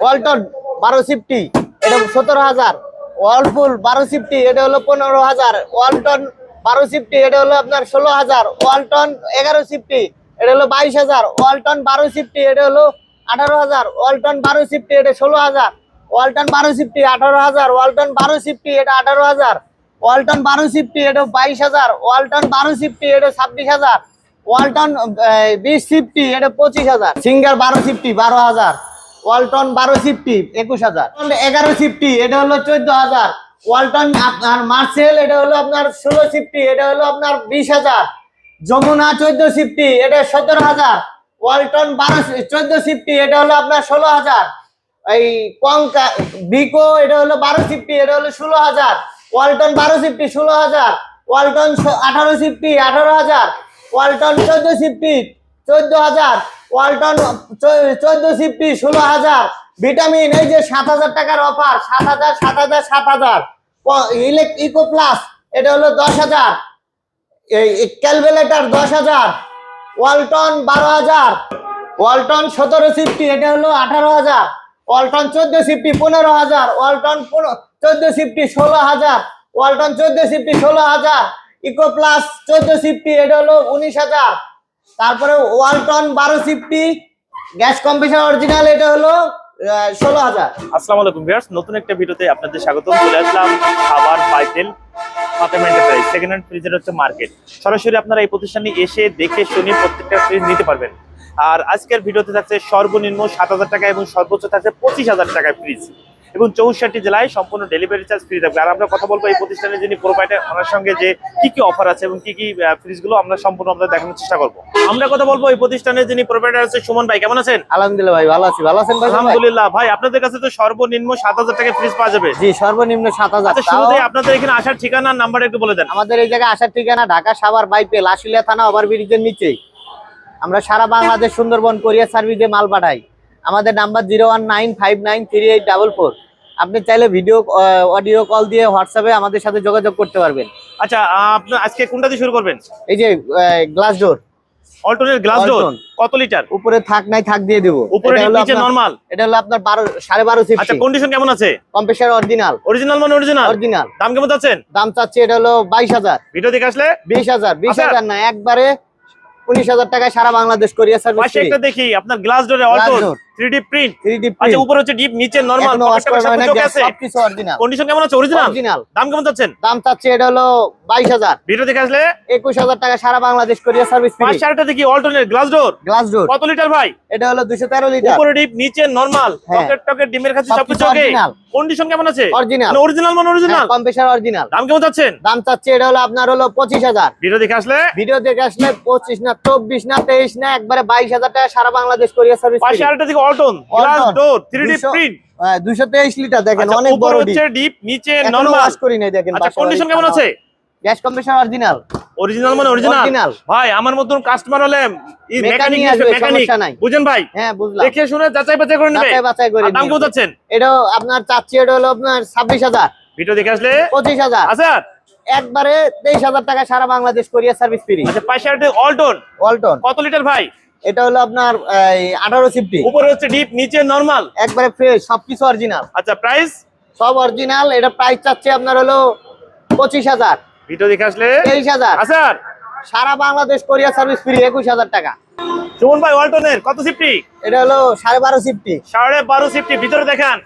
ওয়ালটন বারো সিফটি এটা সতেরো হাজার ওয়ালপুল বারো সিফটি এটা হলো পনেরো হাজার ওয়ালটন বারো সিফটি এটা হলো আপনার ষোলো হাজার ওয়ালটন এগারো সিফটি এটা হলো বাইশ হাজার ওয়ালটন বারো সিফটি এটা হলো আঠারো হাজার ওয়ালটন বারো সিফটি এটা ষোলো হাজার ওয়ালটন বারো সিফটি আঠারো হাজার ওয়ালটন বারো সিফটি এটা আঠারো হাজার ওয়ালটন বারো সিফটি এটা বাইশ হাজার ওয়ালটন বারো সিফটি এটা ছাব্বিশ হাজার ওয়ালটন বিশ সিফটি এটা পঁচিশ হাজার সিঙ্গার বারো সিফটি বারো হাজার ওয়ালটন বারো সিফটি, একুশ হাজার। এগারো সিফটি, এটা হলো চোদ্দ হাজার। ওয়ালটন আপনার মার্সেল, এটা হলো আপনার ষোলো সিফটি, এটা হলো আপনার বিশ হাজার। যমুনা চোদ্দ সিফটি, এটা সতেরো হাজার। ওয়ালটন বারো চোদ্দ সিফটি, এটা হলো আপনার ষোলো হাজার। এই কঙ্কা বিকো এটা হলো বারো সিফটি, এটা হলো ষোলো হাজার। ওয়ালটন বারো সিফটি, ষোলো হাজার। ওয়ালটন আঠারো সিফটি, আঠারো হাজার। ওয়ালটন চোদ্দ সিফটি, চোদ্দ হাজার। ওয়ালটন চোদ্দ সিফটি ষোলো হাজার। ভিটামিন, এই যে সাত হাজার টাকার অফার সাত হাজার সাত হাজার সাত হাজার। ইকো প্লাস, এটা হলো দশ হাজার। ক্যালকুলেটার দশ হাজার। ওয়ালটন বারো হাজার। ওয়ালটন সতেরো সিফটি এটা হলো আঠারো হাজার। ওয়ালটন চোদ্দ সিফটি পনেরো হাজার। ওয়ালটন চোদ্দ সিফটি ষোলো হাজার। ওয়ালটন চোদ্দ সিফটি ষোলো হাজার। ইকো প্লাস চোদ্দ সিফটি এটা হলো উনিশ হাজার। তারপরে ওয়ালটন বারো সিফটি, গ্যাস কম্প্রেসার অরিজিনাল এটা হলো ষোলো হাজার। আসসালামু আলাইকুম নতুন একটা ভিডিওতে আপনাদের স্বাগতম। চলে আসলাম খাবার এন্টারপ্রাইজ সেকেন্ড হ্যান্ড হচ্ছে মার্কেট সরাসরি আপনারা এই প্রতিষ্ঠানে এসে দেখে শুনে প্রত্যেকটা ফ্রিজ নিতে পারবেন। আর আজকের ভিডিওতে থাকছে সর্বনিম্ন সাত হাজার টাকা এবং সর্বোচ্চ থাকছে পঁচিশ হাজার টাকায় ফ্রিজ এবং চৌষট্টি জেলায় সম্পূর্ণ ডেলিভারি চার্জ ফ্রি থাকবে। আর আমরা কথা বলব এই প্রতিষ্ঠানের যিনি প্রোভাইডার ওনার সঙ্গে যে কি কি অফার আছে এবং কি কি ফ্রিজগুলো আমরা সম্পূর্ণ আপনাদের দেখানোর চেষ্টা করব। আমরা কথা বলব এই প্রতিষ্ঠানের যিনি প্রোভাইডার আছে সুমন ভাই কেমন আছেন? আলহামদুলিল্লাহ ভাই ভালো আছি। ভালো আছেন ভাই আলহামদুলিল্লাহ। ভাই আপনাদের কাছে তো সর্বনিম্ন সাত হাজার টাকা ফ্রিজ পাওয়া যাবে। জি সর্বনিম্ন সাত হাজার। আচ্ছা শুরুতে আপনাদের এখানে আসার ঠিকানা নাম্বার একটু বলে দেন। আমাদের এই জায়গায় আসার ঠিকানা ঢাকা সাভার বাইপেল আশুলিয়া থানা ওভারব্রিজের নিচেই। আমরা সারা বাংলাদেশ সুন্দরবন কোরিয়া সার্ভিসে মাল পাঠাই। আমাদের number zero one nine five nine three eight double four. আপনি চাইলে ভিডিও অডিও কল দিয়ে হোয়াটসঅ্যাপে আমাদের সাথে যোগাযোগ করতে পারবেন। আচ্ছা আপনি আজকে কোনটা দিয়ে শুরু করবেন? এই যে গ্লাস ডোর অল্টনের গ্লাস ডোর কত লিটার উপরে থাক নাই থাক দিয়ে দেবো। উপরে নিচে নরমাল এটা হলো আপনার বারো সাড়ে বারো আচ্ছা কন্ডিশন কেমন আছে? কম্প্রেসার অরিজিনাল অরিজিনাল মানে অরিজিনাল অরিজিনাল দাম কেমন যাচ্ছেন দাম চাচ্ছি এটা হলো বাইশ হাজার। ভিডিও দেখে আসলে? বিশ হাজার বিশ আচ্ছা। হাজার না একবারে উনিশ হাজার টাকায় সারা বাংলাদেশ কোরিয়ার পাশে সার্ভিস একটা দেখি আপনার গ্লাস ডোরে অল্টন। 3D প্রিন্ট থ্রি ডি আচ্ছা উপরে হচ্ছে ডিপ নিচে নরমাল সবকিছু original। কন্ডিশন কেমন আছে? Original Original। দাম কেমন যাচ্ছেন দাম চাচ্ছে এটা হলো বাইশ হাজার। ভিডিও দেখে আসলে? একুশ হাজার টাকা সারা বাংলাদেশ কোরিয়ার সার্ভিস ফ্রি আরেকটা দেখি অল্টনের গ্লাস ডোর গ্লাস ডোর কত লিটার ভাই? এটা হলো দুশো তেরো লিটার উপরে ডিপ নিচে নরমাল। পকেট টকেট ডিমের কাছে সবকিছু ওকে কন্ডিশন কেমন আছে? অরিজিনাল অরিজিনাল মানে অরিজিনাল কম্প্রেসার অরিজিনাল দাম কেমন যাচ্ছেন দাম চাচ্ছে এটা হলো আপনার হলো পঁচিশ হাজার। ভিডিও দেখে আসলে? ভিডিও দেখে আসলে পঁচিশ না চব্বিশ না তেইশ না একবারে বাইশ হাজার টাকা সারা বাংলাদেশ কোরিয়ার সার্ভিস পাশে আরেকটা অল্টন গ্লাস ডোর 3D দুশো- প্রিন্ট দুশো তেইশ লিটার দেখেন অনেক উপরে বড় হচ্ছে ডিপ নিচে নরমাল ওয়াশ করি নাই দেখেন আচ্ছা কন্ডিশন কেমন আছে? গ্যাস কম্প্রেসার অরিজিনাল অরিজিনাল মানে অরিজিনাল। ভাই আমার মতন কাস্টমার হলে Mechanic মেকানিক আসবে, মেকানিক বুঝেন ভাই? হ্যাঁ বুঝলাম। দেখে শুনে যাচাই বাছাই করে নেবে। যাচাই বাছাই করে দাম নেবে। যাচ্ছেন? এটাও আপনার চাচ্ছি এটা হলো আপনার ছাব্বিশ হাজার। ভিডিও দেখে আসলে? পঁচিশ হাজার। আচ্ছা। একবারে তেইশ হাজার টাকা সারা বাংলাদেশ কোরিয়ার সার্ভিস ফ্রি আচ্ছা পাশে আরেকটা অল্টন ওয়ালটন কত লিটার ভাই? এটা হলো আপনার আঠারো সিফটি। উপরে হচ্ছে ডিপ নিচে নরমাল একবারে ফ্রেশ সবকিছু অরিজিনাল আচ্ছা প্রাইস সব অরিজিনাল এটা প্রাইস চাচ্ছে আপনার হলো পঁচিশ হাজার। ভিডিও দেখে আসলে? তেইশ হাজার। আচ্ছা সারা বাংলাদেশ কোরিয়ার সার্ভিস ফ্রি একুশ হাজার টাকা। সুমন ভাই অল্টনের কত সিফটি? এটা হলো সাড়ে বারো সিফটি। সাড়ে বারো সিফটি ভিতরে দেখান।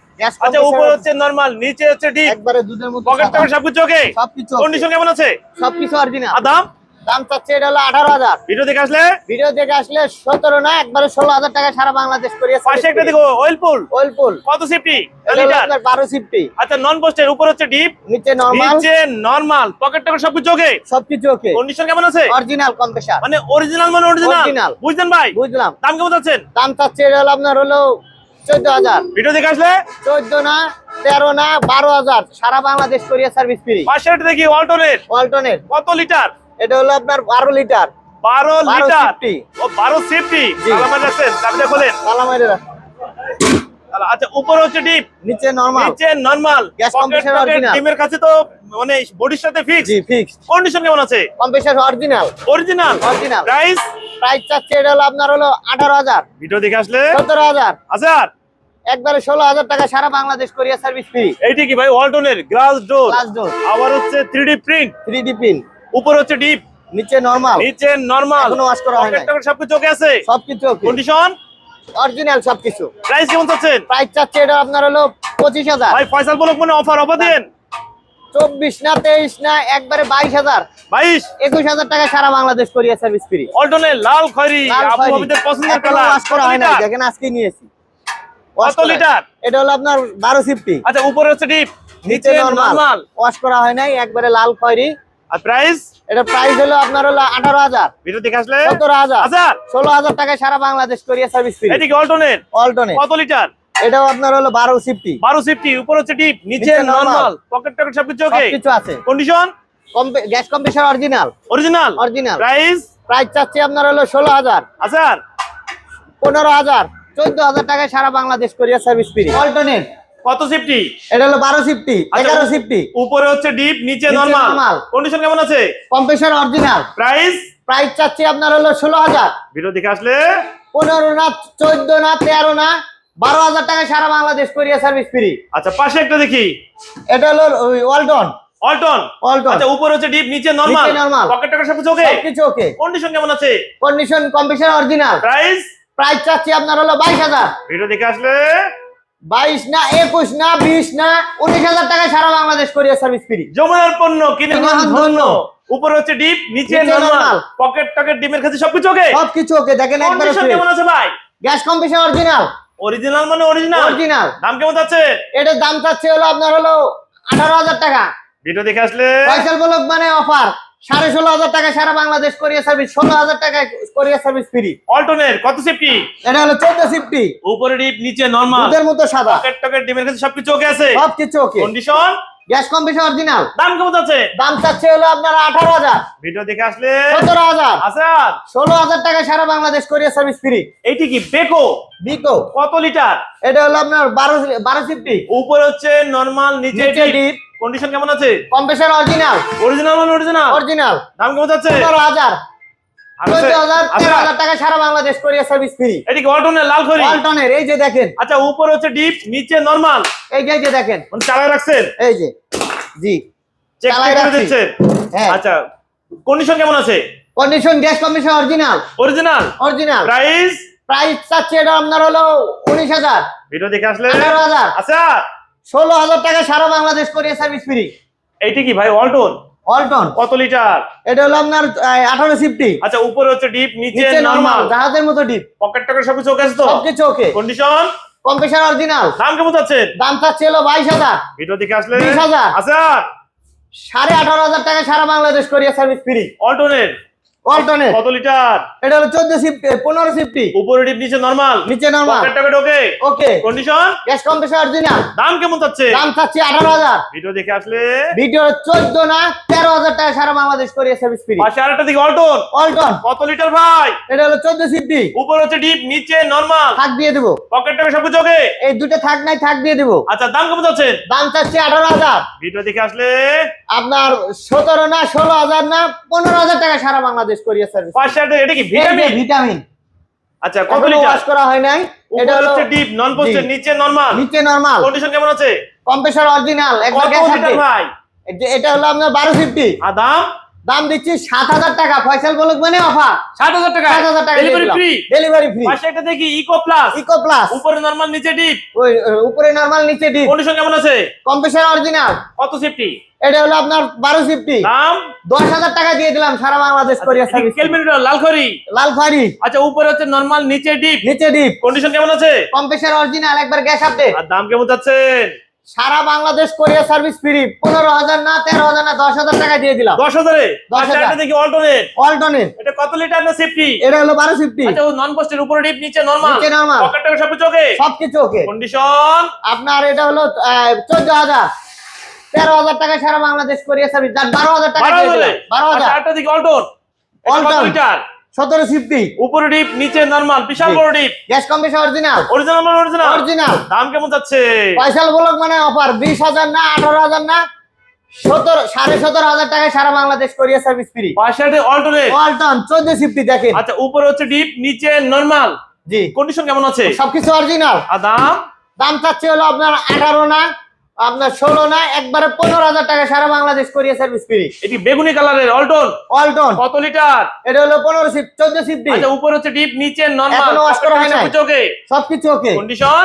আচ্ছা উপরে হচ্ছে নরমাল নিচে হচ্ছে ডিপ একবারে দুধের মতো পকেট। টকেট সবকিছু ওকে সবকিছু কন্ডিশন কেমন আছে? সবকিছু অরিজিনাল দাম? দাম চাচ্ছে এটা হলো আঠারো হাজার। ভিডিও দেখে আসলে? ভিডিও দেখে আসলে সতেরো না একবারে ষোলো হাজার টাকা সারা বাংলাদেশ পাশে একটা দেখো অয়েল পুল ওয়েল পুল কত সিফটি বারো সিফটি আচ্ছা নন পোস্টের উপর হচ্ছে ডিপ নিচে নরমাল নিচে নরমাল পকেট টকেট সবকিছু ওকে সবকিছু ওকে কন্ডিশন কেমন আছে? অরিজিনাল মানে অরিজিনাল মানে অরিজিনাল। বুঝলেন ভাই? বুঝলাম। দাম কেমন যাচ্ছেন দাম চাচ্ছে এটা হলো আপনার হলো চোদ্দ হাজার। ভিডিও দেখে আসলে? চোদ্দ না তেরো না বারো হাজার। সারা বাংলাদেশ সার্ভিস ফ্রি পাশে একটা দেখি কত লিটার? এটা হলো আপনার বারো লিটার। বারো লিটার? ও বারো সিফটি চাবিটা খোলেন। আচ্ছা উপরে হচ্ছে ডিপ। নিচে নরমাল নিচে নরমাল ডিমের কাছে তো মানে বডির সাথে ফিক্স জি ফিক্স কন্ডিশন কেমন আছে? Compressor original original original price price চাচ্ছে এটা হলো আপনার হলো আঠারো হাজার। ভিডিও দেখে আসলে? আচ্ছা একবারে ষোলো হাজার টাকা সারা বাংলাদেশ কোরিয়া সার্ভিস ফ্রি এইটি কি ভাই ওয়ালটনের গ্লাস ডোর গ্লাস ডোর আবার হচ্ছে three D print three D pin উপর হচ্ছে ডিপ নিচে নরমাল নিচে নরমাল এখনও ওয়াশ করা হয় নাই। সবকিছু চোখে আছে? সবকিছু কন্ডিশন অরিজিনাল সবকিছু। প্রাইস কেমন চাচ্ছেন? প্রাইস চাচ্ছে এটা আপনার হলো পঁচিশ হাজার। ভাই ফয়সাল বলক মানে অফার অফার দিন চব্বিশ না তেইশ না একবারে বাইশ হাজার। বাইশ? একুশ হাজার টাকা সারা বাংলাদেশ কোরিয়া সার্ভিস ফ্রি ওয়ালটনের লাল খয়রি আপু ভাবিদের পছন্দের কালার ওয়াশ করা হয় না দেখেন আজকে নিয়েছি। কত লিটার? এটা হলো আপনার বারো সিফটি আচ্ছা উপরে হচ্ছে ডিপ নিচে নরমাল ওয়াশ করা হয় নাই একবারে লাল খয়েরি। আর প্রাইস এটা প্রাইস হলো আপনার হলো আঠারো হাজার। ভিডিও দেখে আসলে? সতেরো হাজার। হাজার ষোলো হাজার টাকায় সারা বাংলাদেশ কোরিয়া সার্ভিস ফ্রি এটি কি ওয়ালটনের অল্টনে কত লিটার এটাও আপনার হলো বারো সিফটি বারো সিফটি উপর হচ্ছে ডিপ নিচে। নরমাল পকেট টকেট সবকিছু ওকে সবকিছু আছে। Condition gas compressor original original original price price চাচ্ছি আপনার হলো ষোলো হাজার। হাজার পনেরো হাজার। চোদ্দ হাজার টাকায় সারা বাংলাদেশ কোরিয়া সার্ভিস ফ্রি অল্টনেট কত সিফটি এটা হলো বারো সিফটি এগারো সিফটি উপরে হচ্ছে ডিপ নিচে নরমাল কন্ডিশন কেমন আছে? কম্প্রেসার অরিজিনাল প্রাইস প্রাইস চাচ্ছি আপনার হলো ষোলো হাজার। ভিডিও দেখে আসলে। পনেরো না চোদ্দ না তেরো না বারো হাজার টাকায় সারা বাংলাদেশ কোরিয়া সার্ভিস ফ্রি আচ্ছা পাশে একটা দেখি। এটা হলো ওই ওয়ালটন অল্টন ওয়ালটন আচ্ছা উপরে হচ্ছে ডিপ নিচে নরমাল normal। পকেট টকেট সবকিছু ওকে সবকিছু ওকে কন্ডিশন কেমন আছে? Condition compressor original price price চাচ্ছি আপনার হলো বাইশ হাজার। ভিডিও দেখে আসলে। বাইশ না একুশ না বিশ না উনিশ হাজার টাকায় সারা বাংলাদেশ কোরিয়া সার্ভিস ফ্রি যমুনার পণ্য কিনে ধন্য। উপরে হচ্ছে ডিপ নিচে নরমাল পকেট টকেট ডিমের কাছে সবকিছু ওকে? সবকিছু ওকে দেখেন একবারে কেমন আছে ভাই? গ্যাস কম্প্রেসার অরিজিনাল অরিজিনাল মানে অরিজিনাল অরিজিনাল দাম কেমন যাচ্ছে এটার দাম চাচ্ছে হলো আপনার হলো আঠারো হাজার টাকা। ভিডিও দেখে আসলে পয়সাল বলক মানে অফার সাড়ে ষোলো হাজার টাকা সারা বাংলাদেশ কোরিয়া সার্ভিস ষোলো হাজার টাকায় কোরিয়া সার্ভিস ফ্রি অল্টনের কত সেফটি এটা হলো চোদ্দ সিফটি উপরে ডিপ নিচে নরমাল দুধের মতো সাদা। পকেট টকেট ডিমের কাছে সবকিছু ওকে আছে? সবকিছু okay condition gas compressor original দাম কেমন যাচ্ছে? দাম চাচ্ছে হলো আপনার আঠারো হাজার। ভিডিও দেখে আসলে সতেরো হাজার। আচ্ছা ষোলো হাজার টাকা সারা বাংলাদেশ কোরিয়া সার্ভিস ফ্রি এইটি কি বেকো বিকো কত লিটার এটা হলো আপনার বারো বারো সিফটি উপরে হচ্ছে নর্মাল নিচে ডিপ কন্ডিশন কেমন আছে? কম্প্রেসার অরিজিনাল অরিজিনাল মানে অরিজিনাল অরিজিনাল দাম কেমন যাচ্ছে? তেরো আচ্ছা, হাজার টাকা সারা বাংলাদেশ কোরিয়া সার্ভিস ফ্রি এটি কি অল্টনের লাল খড়ি? এই যে দেখেন। আচ্ছা উপরে হচ্ছে ডিপ নিচে নরমাল এই যে দেখেন। মানে চালায় রাখছেন? এই যে জি। চালায়। হ্যাঁ। আচ্ছা কন্ডিশন কেমন আছে? Condition gas compressor original original original price price চাচ্ছে এটা আপনার হলো উনিশ হাজার। ভিডিও দেখে আসলে আঠারো হাজার। আচ্ছা। ষোলো হাজার টাকা সারা বাংলাদেশ কোরিয়া সার্ভিস ফ্রি এইটি কি ভাই অল্টন অল্টন কত লিটার? এটা হলো আপনার আঠারো সিফটি আচ্ছা উপরে হচ্ছে ডিপ নিচে নরমাল জাহাজের মতো ডিপ পকেট টকেট সবকিছু ওকে আছে তো? সবকিছু ওকে কন্ডিশন কম্প্রেসার অরিজিনাল দাম কেমন যাচ্ছে দাম চাচ্ছে হলো বাইশ হাজার। ভিডিও দেখে আসলে? 20,000 আচ্ছা। সাড়ে আঠারো হাজার টাকা সারা বাংলাদেশ কোরিয়া সার্ভিস ফ্রি অল্টনের অল্টনের কত লিটার? এটা হলো চোদ্দ সিফটি পনেরো সিফটি উপরে ডিপ নিচে নরমাল নিচে normal pocket okay. Okay condition gas compressor original দাম কেমন যাচ্ছে দাম আঠারো হাজার। ভিডিও দেখে আসলে? ভিডিও চোদ্দ না তেরো হাজার টাকা সারা বাংলাদেশ কোরিয়া সার্ভিস ফ্রি পাশে আরেকটা দিকে অল্টন অল্টন কত লিটার ভাই? এটা হলো চোদ্দ সিফটি উপরে হচ্ছে ডিপ নিচে নরমাল থাক দিয়ে দেবো। পকেট টকেট সবকিছু ওকে এই দুটো থাক নাই থাক দিয়ে দেবো। আচ্ছা দাম কেমন যাচ্ছে দাম আঠারো হাজার। ভিডিও দেখে আসলে? আপনার সতেরো না ষোলো হাজার না পনেরো হাজার টাকা সারা বাংলাদেশ সার্ভিস এটা কি ভিটামিন ভিটামিন আচ্ছা কত লিটার ওয়াশ করা হয় নাই। এটা হলো ডিপ নন পোস্টের নিচে নরমাল নিচে নরমাল কন্ডিশন কেমন আছে? কম্প্রেসার অরিজিনাল গ্যাস ভাই? এটা- হলো আপনার বারো ফিফটি আর দাম? দাম দিচ্ছি সাত হাজার টাকা। ফয়সাল বলুক মানে অফার সাত হাজার টাকা। সাত হাজার টাকা ডেলিভারি ফ্রি ডেলিভারি ফ্রি পাশে একটা দেখি ইকো প্লাস ইকো প্লাস উপরে নরমাল নিচে ডিপ ওই উপরে নরমাল নিচে ডিপ কন্ডিশন কেমন আছে? কম্প্রেসার অরিজিনাল কত সেফটি এটা হলো আপনার বারো ফিফটি দাম? দশ হাজার টাকা দিয়ে দিলাম সারা বাংলাদেশ কোরিয়া সার্ভিস কেলমিটার লাল খড়ি লাল ফারি আচ্ছা উপরে হচ্ছে নরমাল নিচে ডিপ নিচে ডিপ কন্ডিশন কেমন আছে? কম্প্রেসার অরিজিনাল একবার গ্যাস আপডেট আর দাম কেমন যাচ্ছেন সারা বাংলাদেশ কোরিয়া সার্ভিস ফ্রি পনেরো হাজার না তেরো হাজার না দশ হাজার টাকা দিয়ে দিলাম। দশ হাজারে? দশ হাজার। একটা দেখি অল্টনের এটা কত লিটার না সেফটি এটা হলো বারো ফিফটি আচ্ছা নন পোস্টের উপরে ডিপ নিচে নরমাল নিচে। পকেট টকেট সবকিছু ওকে সবকিছু ওকে কন্ডিশন আপনার এটা হলো চোদ্দ হাজার। তেরো হাজার টাকা সারা বাংলাদেশ কোরিয়া সার্ভিস বারো হাজার টাকা বারো হাজারে? বারো আচ্ছা হাজার। দেখি অল্টন অল্টন। লিটার সতেরো ফিফটি উপরে ডিপ নিচে নরমাল বিশাল বড় ডিপ। গ্যাস অরিজিনাল অরিজিনাল মানে অরিজিনাল অরিজিনাল দাম কেমন যাচ্ছে? পয়সাল বলক মানে অফার বিশ হাজার না আঠারো হাজার না সতেরো সাড়ে সতেরো হাজার টাকায় সারা বাংলাদেশ কোরিয়া সার্ভিস ফ্রি চোদ্দ ফিফটি দেখেন। আচ্ছা উপরে হচ্ছে ডিপ নিচে নরমাল জি। কন্ডিশন কেমন আছে? সবকিছু অরিজিনাল আর দাম? দাম চাচ্ছি হলো আপনার আঠারো না আপনার ষোলো না একবারে পনেরো হাজার টাকা সারা বাংলাদেশ কোরিয়া সার্ভিস ফ্রি এটি বেগুনি কালারের অল্টন অল্টন কত লিটার? এটা হলো পনেরো সিফট চোদ্দ সিফটি আচ্ছা উপরে হচ্ছে ডিপ নিচে নরমাল সবকিছু ওকে কন্ডিশন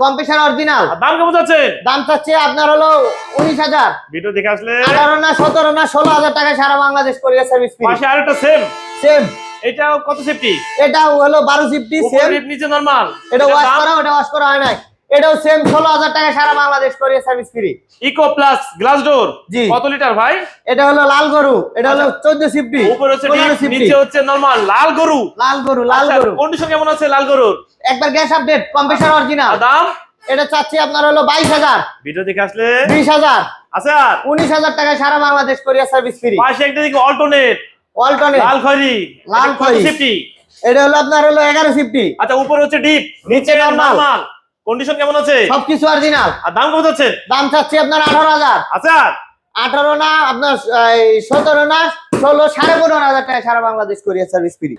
কম্পিউটার অরিজিনাল দাম কেমন যাচ্ছে দাম চাচ্ছে আপনার হলো উনিশ হাজার। ভিডিও দেখে আসলে আঠারো না সতেরো না ষোলো হাজার টাকা সারা বাংলাদেশ কোরিয়া সার্ভিস ফ্রি পাশে আরেকটা সেম সেম এটাও কত সেফটি এটাও হলো বারো সিফটি সেম নিচে নরমাল এটা ওয়াশ করা ওটা ওয়াশ করা হয় নাই। এটাও সেম ষোলো হাজার টাকা সারা Bangladesh Korea service free eco plus glass door জি। কত লিটার ভাই? এটা হলো লাল গরু এটা হলো চোদ্দ সিফটি উপরে হচ্ছে নিচে হচ্ছে নরমাল লাল গরু। লাল গরু লাল গরু। কন্ডিশন কেমন আছে লাল গরুর? একবার গ্যাস আপডেট কম্পিউটার অরিজিনাল দাম? এটা চাচ্ছি আপনার হলো বাইশ হাজার। ভিডিও দেখে আসলে? বিশ হাজার। আছে আর? উনিশ হাজার টাকা সারা বাংলাদেশ কোরিয়া সার্ভিস ফ্রি পাশে একটা দিকে অল্টনেট অল্টনে লাল খয়রি লাল খয়েরি। সেফটি? এটা হলো আপনার হলো এগারো ফিফটি আচ্ছা উপরে হচ্ছে ডিপ নিচে নরমাল কন্ডিশন কেমন আছে? সবকিছু অরিজিনাল আর দাম কত যাচ্ছে? দাম চাচ্ছি আপনার আঠারো হাজার। আছে আর আঠারো না আপনার সতেরো না ষোলো সাড়ে পনেরো হাজার টাকা সারা বাংলাদেশ সার্ভিস ফ্রি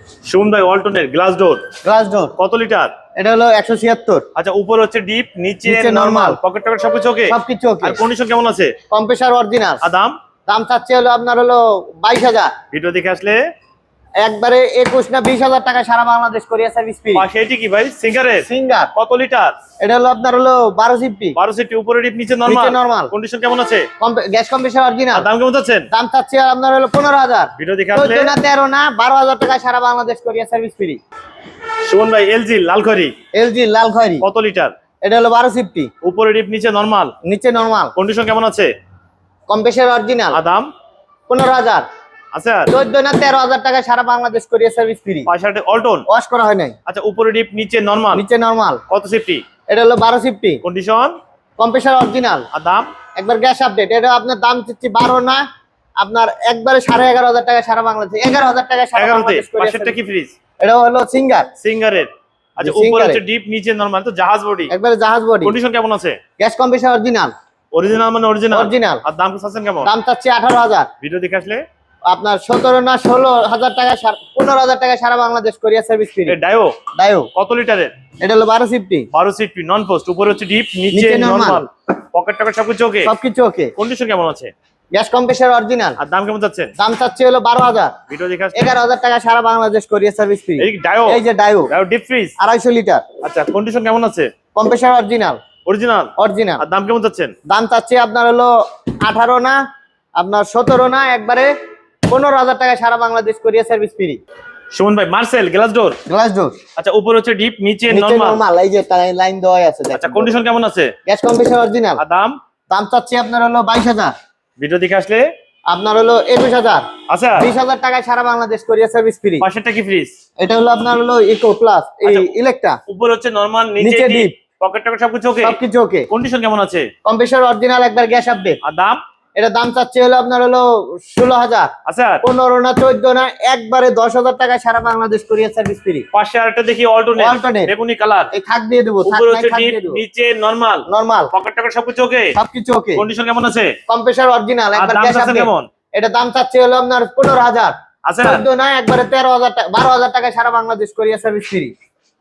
অল্টনেট গ্লাস ডোর গ্লাস ডোর কত লিটার? এটা হলো একশো ছিয়াত্তর। আচ্ছা উপরে হচ্ছে ডিপ নিচে নরমাল। পকেট টকেট সবকিছু ওকে সবকিছু ওকে আর কন্ডিশন কেমন আছে? কম্প্রেসার অরিজিনাল আর দাম? দাম চাচ্ছে হলো আপনার হলো বাইশ হাজার। ভিডিও দেখে আসলে একবারে 21 না 20000 টাকা সারা বাংলাদেশ কোরিয়া সার্ভিস ফি সেটি কি ভাই? সিঙ্গারের সিঙ্গার কত লিটার এটা হলো আপনার হলো 12 সিপি। 12 সিপি উপরে ডিপ নিচে নর্মাল নরমাল কন্ডিশন কেমন আছে? গ্যাস কম্প্রেসর অরিজিনাল দাম কেমন যাচ্ছে দাম চাচ্ছি আপনার হলো 15000 ভিডিও দেখে আসলে না 13 না 12000 টাকা সারা Bangladesh Korea service free Suman ভাই এলজি লালখড়ি। এলজি লালখড়ি। কত লিটার এটা হলো 12 সিপি। উপরে ডিপ নিচে নরমাল নিচে নরমাল কন্ডিশন কেমন আছে? কম্প্রেসর অরিজিনাল দাম? 15000 আচ্ছা। সারা বাংলাদেশ নাই। আচ্ছা উপরে নরমাল নিচে নরমাল কত এটা হলো কন্ডিশন কম্প্রেসার আর একবার টাকা সারা কি ফ্রিজ এটা হলো সিঙ্গার আচ্ছা উপরে ডিপ নিচে নরমাল জাহাজ বডি একবার জাহাজ বডি কন্ডিশন কেমন আছে? গ্যাস কম্প্রেসার অরিজিনাল অরিজিনাল মানে অরিজিনাল অরিজিনাল আর দাম কেমন? দাম চাচ্ছি 18000 ভিডিও দেখে আসলে? আপনার সতেরো না ষোলো হাজার টাকা পনেরো হাজার টাকা সারা বাংলাদেশ কোরিয়া সার্ভিস ফ্রি ডায়ো ডায়ো কত লিটারের? এটা হলো বারো সিফটি। বারো সিট নন পোস্ট উপরে হচ্ছে ডিপ নিচে। নরমাল পকেট টকেট সবকিছু ওকে সবকিছু ওকে কন্ডিশন কেমন আছে? গ্যাস কম্প্রেসার অরিজিনাল আর দাম কেমন যাচ্ছেন দাম চাচ্ছি হলো বারো হাজার। ভিডিও দেখে এগারো হাজার টাকা সারা বাংলাদেশ কোরিয়া সার্ভিস ফ্রি এই ডায়ো এই যে ডায়ো ডায়ো ডিপ ফ্রিজ আড়াইশো লিটার। আচ্ছা কন্ডিশন কেমন আছে? কম্প্রেসার অরিজিনাল অরিজিনাল অরিজিনাল আর দাম কেমন যাচ্ছেন দাম চাচ্ছি আপনার হলো আঠারো না আপনার সতেরো না একবারে পনেরো হাজার টাকা সারা Bangladesh Korea service free Suman ভাই Marcel glass door glass door আচ্ছা উপরে হচ্ছে ডিপ নিচে নরমাল নরমাল এই যে লাইন দেওয়াই আছে আচ্ছা কন্ডিশন কেমন আছে? গ্যাস কম্প্রেসার অরিজিনাল আর দাম? দাম চাচ্ছি আপনার হলো বাইশ হাজার। ভিডিও দেখে আসলে? আপনার হলো একুশ হাজার। আচ্ছা। বিশ হাজার টাকায় সারা বাংলাদেশ কোরিয়া সার্ভিস ফ্রি পাশেরটা কি ফ্রিজ এটা হলো আপনার হলো ইকো প্লাস এই আচ্ছা। ইলেকট্রা উপরে হচ্ছে নরমাল নিচে নিচে ডিপ পকেট টকেট সবকিছু ওকে সবকিছু ওকে কন্ডিশন কেমন আছে? কম্প্রেসার অরিজিনাল একবার গ্যাস আপডেট আর দাম? এটা দাম চাচ্ছি হলো আপনার হলো ষোলো হাজার। আচ্ছা। পনেরো না চোদ্দ না একবারে দশ হাজার টাকায় সারা বাংলাদেশ কোরিয়া সার্ভিস ফ্রি পাশে আরেকটা দেখি Alternate। বেগুনি কালার এই থাক দিয়ে দেবো নিচে নরমাল নর্মাল পকেট টকেট সবকিছু ওকে সবকিছু ওকে কন্ডিশন কেমন আছে? কম্প্রেসার অরিজিনাল একবার গ্যাস কেমন? এটা দাম চাচ্ছি হলো আপনার পনেরো হাজার। আচ্ছা। চোদ্দ না একবারে তেরো হাজার টাকা বারো হাজার টাকায় সারা বাংলাদেশ কোরিয়া সার্ভিস ফ্রি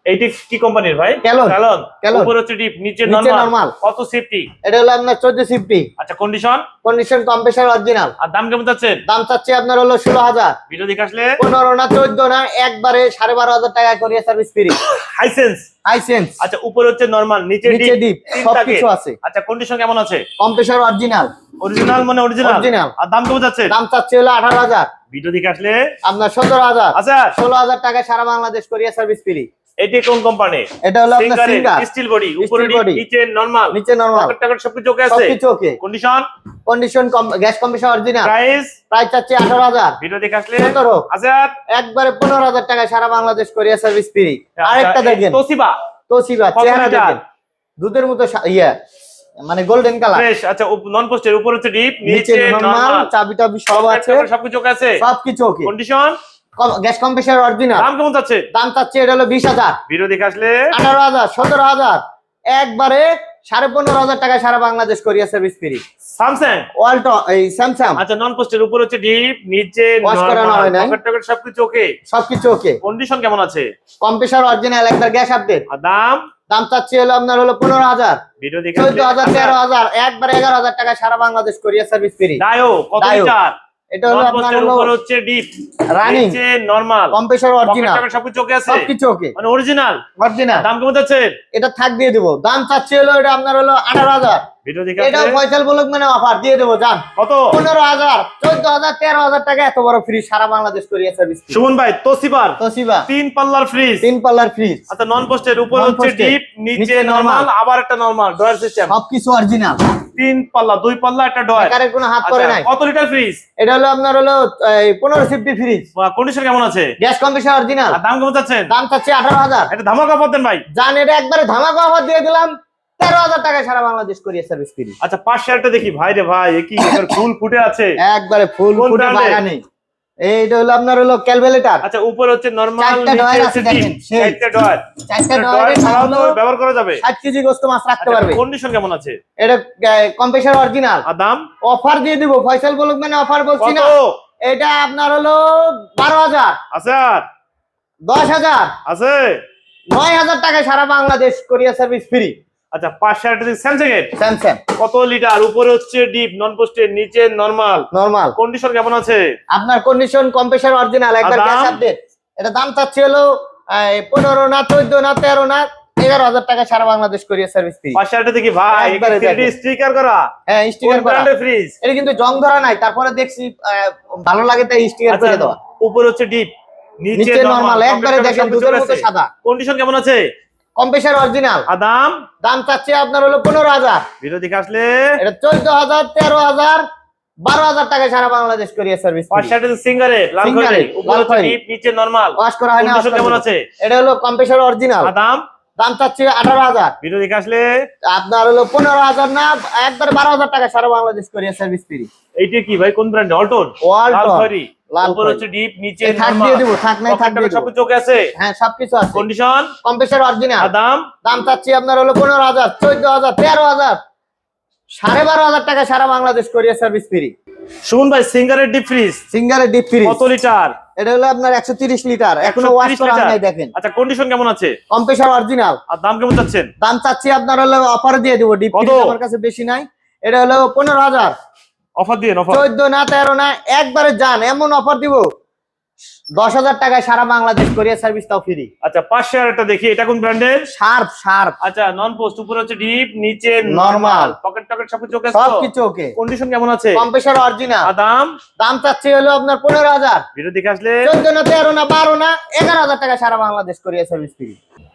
এইটি কি কোম্পানির ভাই। ক্যালন। Calon। উপরে হচ্ছে ডিপ নিচে নরমাল কত সেফটি এটা হলো আপনার চোদ্দ সিফটি আচ্ছা কন্ডিশন কন্ডিশন কম্প্রেসার অরিজিনাল আর দাম কেমন যাচ্ছেন দাম চাচ্ছি আপনার হলো ষোলো হাজার। ভিডিও দেখে আসলে? পনেরো না চোদ্দ না একবারে সাড়ে বারো হাজার টাকা Korea service free Hisense Hisense আচ্ছা উপরে হচ্ছে নরমাল নিচে নিচে ডিপ ডিপ সবকিছু আছে। আচ্ছা কন্ডিশন কেমন আছে? কম্প্রেসার অরিজিনাল অরিজিনাল মানে অরিজিনাল Original। আর দাম কেমন দাম চাচ্ছি হলো আঠারো হাজার। ভিডিও দেখে আসলে? আপনার সতেরো হাজার। আচ্ছা। ষোলো হাজার টাকা সারা বাংলাদেশ কোরিয়া সার্ভিস ফ্রি এটি কোন কোম্পানি এটা হলো আপনার সিঙ্গার স্টিল বডি উপরে। নিচে নরমাল নিচে নরমাল পকেট সবকিছু ওকে আছে? সবকিছু okay condition condition gas compressor original price price চাচ্ছি আঠারো হাজার। ভিডিও দেখে আসলে আচ্ছা একবারে পনেরো হাজার টাকা সারা বাংলাদেশ কোরিয়া সার্ভিস ফ্রি আরেকটা দেখেন। তোসিবা কত চেহারা দেখেন। দুধের মতো ইয়ে মানে গোল্ডেন কালার ফ্রেশ আচ্ছা নন পোস্টের উপর হচ্ছে ডিপ নিচে নরমাল চাবি টাবি সব আছে। সবকিছু ওকে আছে? সবকিছু okay condition gas compressor original দাম কেমন যাচ্ছে দাম চাচ্ছে এটা হলো বিশ হাজার। ভিডিও দেখে আসলে আঠারো হাজার সতেরো হাজার। একবারে সাড়ে পনেরো হাজার টাকা সারা Bangladesh Korea service free Samsung Walton এই স্যামসাং আচ্ছা নন পোস্টের উপর হচ্ছে ডিপ নিচে Wash করানো হয় নাই। পকেট সবকিছু ওকে সবকিছু ওকে কন্ডিশন কেমন আছে? কম্প্রেসার অরিজিনাল একবার গ্যাস আপডেট আর দাম? দাম চাচ্ছি হলো আপনার হলো পনেরো হাজার। ভিডিও দেখে চোদ্দ হাজার তেরো হাজার একবার এগারো হাজার টাকা সারা বাংলাদেশ কোরিয়ার সার্ভিস ফ্রি ডায়ো কত লিটার? এটা হলো আপনার হলো হচ্ছে deep running normal compressor original সবকিছু চোখে আছে? সবকিছু ওকে মানে অরিজিনাল অরিজিনাল দাম কেমন যাচ্ছে? এটা থাক দিয়ে দেবো। দাম চাচ্ছি হলো এটা আপনার হলো আঠারো হাজার। ভিডিও দেখে আসলে। ফয়সাল বলুক মানে অফার দিয়ে দেবো যান কত? পনেরো হাজার চোদ্দ হাজার তেরো হাজার টাকা এত বড় ফ্রি সারা বাংলাদেশ কোরিয়ার সার্ভিস সুমন ভাই তোসিবার। তোশিবা তিন পাল্লার ফ্রিজ তিন পাল্লার ফ্রিজ আচ্ছা নন পোস্টের উপর হচ্ছে ডিপ নিচে নিচে নরমাল আবার একটা নরমাল ডয়ার সিস্টেম সবকিছু অরিজিনাল তিন পাল্লা দুই পাল্লা একটা ডয়ার কোনো হাত করে নাই। কত লিটার ফ্রিজ এটা হলো আপনার হলো পনেরো ফিফটি ফ্রিজ কন্ডিশন কেমন আছে? গ্যাস কম্প্রেসার অরিজিনাল দাম কেমন চাচ্ছেন? দাম চাচ্ছি আঠারো হাজার। এটা ধামাকা অফার দেন ভাই। জান এটা একবারে ধামাকা অফার দিয়ে দিলাম। তেরো হাজার টাকায় সারা বাংলাদেশ করিয়া সার্ভিস ফ্রি আচ্ছা পাঁচ দেখি। ভাই রে ভাই কি ফুল ফুটে আছে? একবারে ফুল ফুটে বাগানে এইটা হলো আপনার হলো ক্যালকুলেটর। আচ্ছা উপর হচ্ছে নরমাল চারটা ডয়ার আছে দেখেন, চারটা ডয়ার চারটা ডয়ার ছাড়াও তো ব্যবহার করা যাবে। ষাট কেজি গোস্ত মাছ রাখতে পারবে। কন্ডিশন কেমন আছে? এটা কম্প্রেসার অরিজিনাল আর দাম? অফার দিয়ে দিব ফয়সাল বলুক মানে অফার বলছি না। এটা আপনার হলো বারো হাজার। আছে? আর দশ হাজার। আছে? নয় হাজার টাকায় সারা বাংলাদেশ কোরিয়ার সার্ভিস ফ্রি আচ্ছা পাঁচ শেয়ারটা স্যামসাং এর? স্যামসাং কত লিটার উপরে হচ্ছে ডিপ নন পোস্টের নিচে নরমাল নরমাল কন্ডিশন কেমন আছে? আপনার কন্ডিশন কম্প্রেসার অরিজিনাল একবার? গ্যাস আপডেট এটা দাম চাচ্ছি হলো পনেরো না চোদ্দ না তেরো না এগারো হাজার টাকা সারা বাংলাদেশ কোরিয়ার সার্ভিস ফ্রি পাঁচ শেয়ারটা দেখি ভাই দেখেন। স্টিকার করা। হ্যাঁ স্টিকার করা। ফ্রিজ এটা কিন্তু জং ধরা নাই তারপরে দেখছি ভালো লাগে তাই স্টিকার আচ্ছা করে দেওয়া। উপরে হচ্ছে ডিপ নিচে নরমাল একবারে দেখেন দুধের মতো সাদা। কন্ডিশন কেমন আছে? কম্প্রেসার অরিজিনাল আর দাম? দাম চাচ্ছি আপনার হলো পনেরো হাজার। ভিডিও দেখে আসলে? এটা চোদ্দ হাজার তেরো হাজার বারো হাজার টাকা সারা বাংলাদেশ কোরিয়ার সার্ভিস সিঙ্গারে নিচে নরমাল ওয়াশ করা হয় না কেমন আছে? এটা হলো কম্প্রেসার অরিজিনাল দাম? দাম চাচ্ছি আঠারো হাজার। ভিডিও দেখে আসলে? আপনার হলো পনেরো হাজার না একবার বারো হাজার টাকা সারা বাংলাদেশ কোরিয়ার সার্ভিস ফ্রি এইটা কি ভাই কোন ব্র্যান্ড অল্টন Walton, লাল খয়েরি লাল উপরে খয়েরি। হচ্ছে ডিপ নিচে থাক দিয়ে দিব থাক নাই থাক দিয়ে সব দিব। আছে? হ্যাঁ সবকিছু আছে। কন্ডিশন কম্প্রেসার অরিজিনাল দাম? দাম চাচ্ছি আপনার হলো টাকা সারা বাংলাদেশ কোরিয়ার সার্ভিস ফ্রি শুন ভাই সিঙ্গারের ডিপ ফ্রিজ সিঙ্গারের ডিপ ফ্রি কত লিটার? এটা হলো আপনার একশো তিরিশ লিটার। এখনও ওয়াশ করা নাই দেখেন। আচ্ছা কন্ডিশন কেমন আছে? কম্প্রেসার অরিজিনাল আর দাম কেমন চাচ্ছেন? দাম চাচ্ছি আপনার হলো অফার দিয়ে দিব। ডিপ? আমার কাছে বেশি নাই। এটা হলো পনেরো হাজার। অফার দিয়ে অফার চোদ্দ না তেরো না একবারে যান এমন অফার দিব। দশ হাজার টাকায় সারা বাংলাদেশ কোরিয়ার সার্ভিস তাও ফ্রি আচ্ছা পাঁচ শেয়ারটা দেখি এটা কোন ব্র্যান্ডের শার্প শার্প। আচ্ছা নন পোস্ট উপরে হচ্ছে ডিপ নিচে নরমাল পকেট টকেট সব চোখে আছে সব কিছু ওকে কন্ডিশন কেমন আছে? কম্প্রেসার অরিজিনাল আর দাম? দাম চাচ্ছি হলো আপনার পনেরো হাজার। ভিডিও দেখে আসলে চোদ্দ না তেরো না বারো না এগারো হাজার টাকা সারা বাংলাদেশ কোরিয়ার সার্ভিস ফ্রি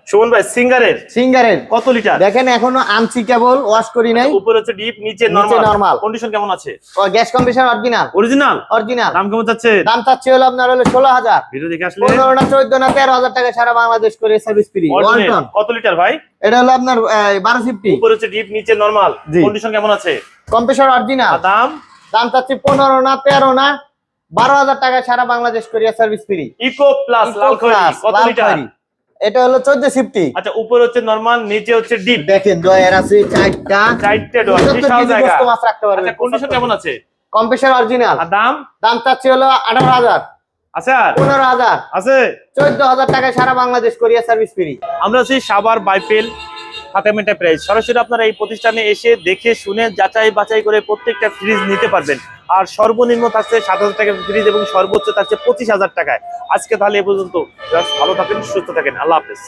সুমন ভাই সিঙ্গারের সিঙ্গারের। কত লিটার? দেখেন এখনও আনছি কেবল ওয়াশ করি নাই। উপরে হচ্ছে ডিপ নিচে নরমাল। কন্ডিশন কেমন আছে? Gas compressor original. Original? Original. দাম কেমন যাচ্ছে? দাম চাচ্ছি হলো আপনার হলো ষোলো হাজার। ভিডিও দেখে আসলে পনেরো না চোদ্দ না তেরো হাজার টাকা সারা বাংলাদেশ কোরিয়ার সার্ভিস ফ্রি। ওয়ালটন কত লিটার ভাই? এটা হলো আপনার বারো ফিফটি উপরে হচ্ছে ডিপ নিচে নরমাল। কন্ডিশন কেমন আছে? Compressor original. দাম? দাম চাচ্ছি পনেরো না তেরো না বারো হাজার টাকা সারা বাংলাদেশ কোরিয়ার সার্ভিস ফ্রি ইকো প্লাস লাল কত লিটার? এটা হলো চোদ্দ ফিফটি আচ্ছা উপরে হচ্ছে নরমাল নিচে হচ্ছে ডিপ দেখেন দয়ের আছে চারটা চারটে পঁচাত্তর বিশাল জায়গা। গোস্ত মাছ রাখতে পারবে আচ্ছা কন্ডিশন কেমন আছে? কম্প্রেসার অরিজিনাল আর দাম? দাম চাচ্ছি হলো আঠারো হাজার। আছে আর? হাজার। আছে? চোদ্দ হাজার টাকায় সারা বাংলাদেশ কোরিয়ার সার্ভিস ফ্রি আমরা আছি সাবার বাইপেল ফাতেম এন্টারপ্রাইজ সরাসরি আপনারা এই প্রতিষ্ঠানে এসে দেখে শুনে যাচাই বাছাই করে প্রত্যেকটা ফ্রিজ নিতে পারবেন। আর সর্বনিম্ন থাকছে সাত হাজার টাকা ফ্রিজ এবং সর্বোচ্চ থাকছে পঁচিশ হাজার টাকায়। আজকে তাহলে এ পর্যন্ত। ভালো থাকেন, সুস্থ থাকেন। আল্লাহ হাফেজ।